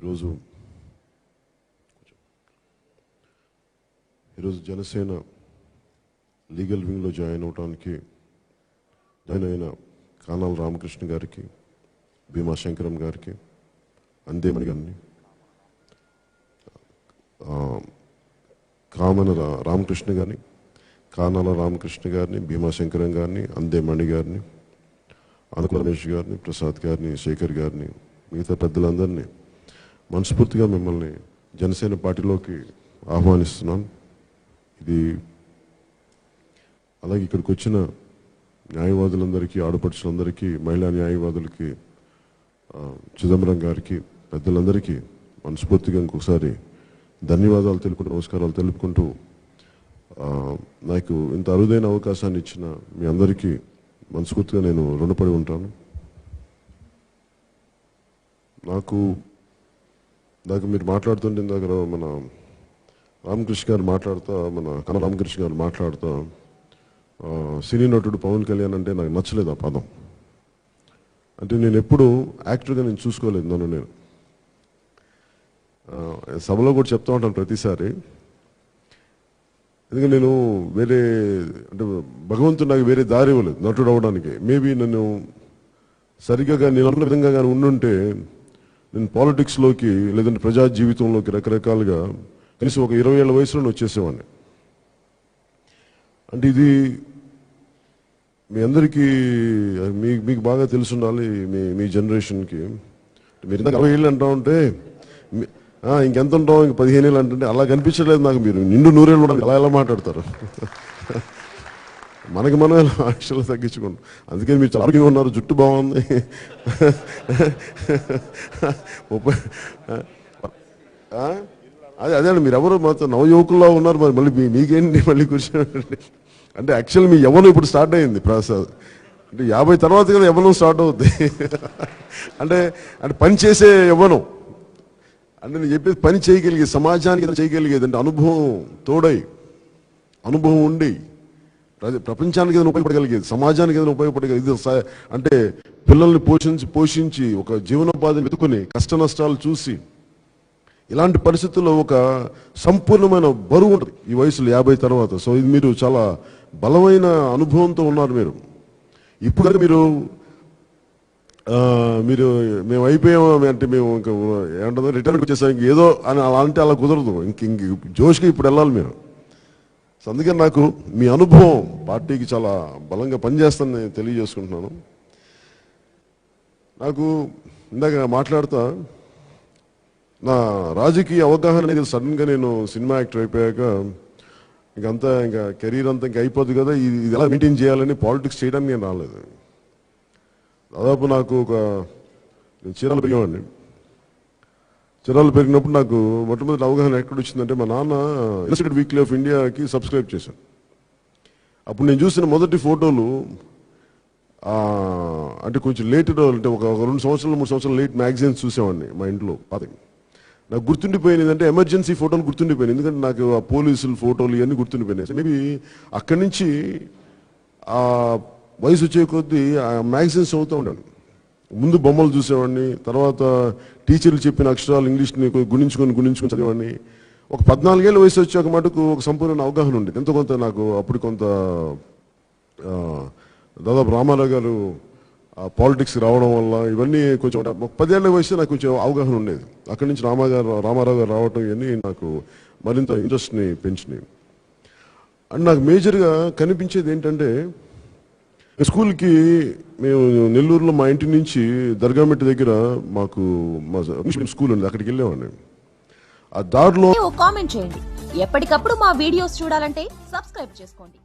ఈరోజు ఈరోజు జనసేన లీగల్ వింగ్లో జాయిన్ అవడానికి జాయిన్ అయిన కానాల రామకృష్ణ గారికి భీమా శంకరం గారికి అందేమణి గారిని కామన రా- రామకృష్ణ గారిని కానాల రామకృష్ణ గారిని భీమా శంకరం గారిని అందేమణి గారిని అనుకుల రమేష్ గారిని ప్రసాద్ గారిని శేఖర్ గారిని మిగతా పెద్దలందరినీ మనస్ఫూర్తిగా మిమ్మల్ని జనసేన పార్టీలోకి ఆహ్వానిస్తున్నాను. ఇది అలాగే ఇక్కడికి వచ్చిన న్యాయవాదులందరికీ ఆడపడుచులందరికీ మహిళా న్యాయవాదులకి చిదంబరం గారికి పెద్దలందరికీ మనస్ఫూర్తిగా ఇంకొకసారి ధన్యవాదాలు తెలుపుకుంటూ నమస్కారాలు తెలుపుకుంటూ నాకు ఇంత అరుదైన అవకాశాన్ని ఇచ్చిన మీ అందరికీ మనస్ఫూర్తిగా నేను రుణపడి ఉంటాను. నాకు ఇందాక మీరు మాట్లాడుతుంటే ఇందాక మన రామకృష్ణ గారు మాట్లాడుతూ మన కన రామకృష్ణ గారు మాట్లాడుతూ సినీ నటుడు పవన్ కళ్యాణ్ అంటే నాకు నచ్చలేదు ఆ పదం. అంటే నేను ఎప్పుడు యాక్టర్గా నేను చూసుకోలేదు నన్ను నేను. సభలో కూడా చెప్తా ఉంటాను ప్రతిసారి. ఎందుకంటే నేను వేరే అంటే భగవంతుడు నాకు వేరే దారి ఇవ్వలేదు నటుడు అవ్వడానికి. మేబీ నన్ను సరిగ్గా కానీ నేను అనుకున్న విధంగా కానీ ఉండుంటే నేను పాలిటిక్స్లోకి లేదంటే ప్రజా జీవితంలోకి రకరకాలుగా కనీసం ఒక ఇరవై ఏళ్ళ వయసులో వచ్చేసేవాడిని. అంటే ఇది మీ అందరికీ మీ మీకు బాగా తెలిసి ఉండాలి మీ మీ జనరేషన్కి. మీరు ఇందాక అరవై ఏళ్ళు అంటా ఉంటే ఇంకెంత ఉంటాం ఇంక పదిహేను ఏళ్ళు అంటే అలా కనిపించలేదు నాకు మీరు. నిండు నూరేళ్ళు ఉండాలి అలా ఎలా మాట్లాడతారు? మనకి మనం ఎలా తగ్గించుకుంటాం అందుకే మీరు చాలా ఆరోగ్యంగా ఉన్నారు జుట్టు బాగుంది. ముప్పై అదే అదే అండి మీరు ఎవరు మాత్రం నవయువకుల్లో ఉన్నారు మరి మళ్ళీ మీ- మీకేంటి మళ్ళీ కూర్చోండి అంటే యాక్చువల్ మీ యవ్వనం ఇప్పుడు స్టార్ట్ అయింది ప్రాసెస్ అంటే యాభై తర్వాత కదా యవ్వనం స్టార్ట్ అవుద్ది. అంటే అంటే పని చేసే యవ్వనం. అంటే నేను చెప్పేది పని చేయగలిగే సమాజానికి చేయగలిగేది అంటే అనుభవం తోడై అనుభవం ఉండి ప్రపంచానికి ఏదైనా ఉపయోగపడగలిగేది సమాజానికి ఏదైనా ఉపయోగపడగలిగేది. అంటే పిల్లల్ని పోషించి పోషించి ఒక జీవనోపాధిని వెతుకుని కష్ట నష్టాలు చూసి ఇలాంటి పరిస్థితుల్లో ఒక సంపూర్ణమైన బరువు ఉంటుంది. ఈ వయసులో యాభై తర్వాత. సో ఇది మీరు చాలా బలమైన అనుభవంతో ఉన్నారు మీరు. ఇప్పుడు మీరు మీరు మేము అయిపోయాము అంటే మేము ఇంకా ఏమంటుందో రిటర్న్కి వచ్చేసాం ఏదో అని అలా అంటే అలా కుదరదు. ఇంక ఇంక జోష్కి ఇప్పుడు వెళ్ళాలి మీరు. సో అందుకని నాకు మీ అనుభవం పార్టీకి చాలా బలంగా పనిచేస్తుందని తెలియజేసుకుంటున్నాను. నాకు ఇందాక మాట్లాడుతా నా రాజకీయ అవగాహన అనేది సడన్గా నేను సినిమా యాక్టర్ అయిపోయాక ఇంకంతా ఇంకా కెరీర్ అంతా ఇంకా అయిపోద్ది కదా ఇది ఇది ఎలా మెయింటైన్ చేయాలని పాలిటిక్స్ చేయడానికి నేను రాలేదు. దాదాపు నాకు ఒక నేను చీరాలు పెరిగేవాడిని. చిరాలు పెరిగినప్పుడు నాకు మొట్టమొదటి అవగాహన ఎక్కడ వచ్చిందంటే మా నాన్న ఇన్స్టిట్యూట్ వీక్లీ ఆఫ్ ఇండియాకి సబ్స్క్రైబ్ చేశాను అప్పుడు నేను చూసిన మొదటి ఫోటోలు అంటే కొంచెం లేట్ అంటే ఒక రెండు సంవత్సరాలు మూడు సంవత్సరాలు లేట్ మ్యాగజైన్స్ చూసేవాడిని మా ఇంట్లో పాతకి నాకు గుర్తుండిపోయింది అంటే ఎమర్జెన్సీ ఫోటోలు గుర్తుండిపోయినాయి. ఎందుకంటే నాకు ఆ పోలీసుల ఫోటోలు ఇవన్నీ గుర్తుండిపోయినాయి. మేబీ అక్కడి నుంచి ఆ వయసు వచ్చే కొద్దీ ఆ మ్యాగజైన్స్ చదువుతూ ఉంటాను ముందు బొమ్మలు చూసేవాడిని తర్వాత టీచర్లు చెప్పిన అక్షరాలు ఇంగ్లీష్ని గుణించుకొని గుణించుకొని చదివేవాడిని. ఒక పద్నాలుగేళ్ళ వయసు వచ్చాక మటుకు ఒక సంపూర్ణ అవగాహన ఉండేది. ఎంతో కొంత నాకు అప్పుడు కొంత దాదాపు రామారావు గారు పాలిటిక్స్ రావడం వల్ల ఇవన్నీ కొంచెం ఒక పదేళ్ళ వయసు నాకు కొంచెం అవగాహన ఉండేది. అక్కడి నుంచి రామా రామారావు గారు రావడం ఇవన్నీ నాకు మరింత ఇంట్రెస్ట్ని పెంచినాయి. అండ్ నాకు మేజర్గా కనిపించేది ఏంటంటే స్కూల్కి మేము నెల్లూరులో మా ఇంటి నుంచి దర్గామెట్టి దగ్గర మాకు మా స్కూల్ ఉంది అక్కడికి వెళ్ళేవాడిని ఆ దారిలో కామెంట్ చేయండి. ఎప్పటికప్పుడు మా వీడియోస్ చూడాలంటే సబ్స్క్రైబ్ చేసుకోండి.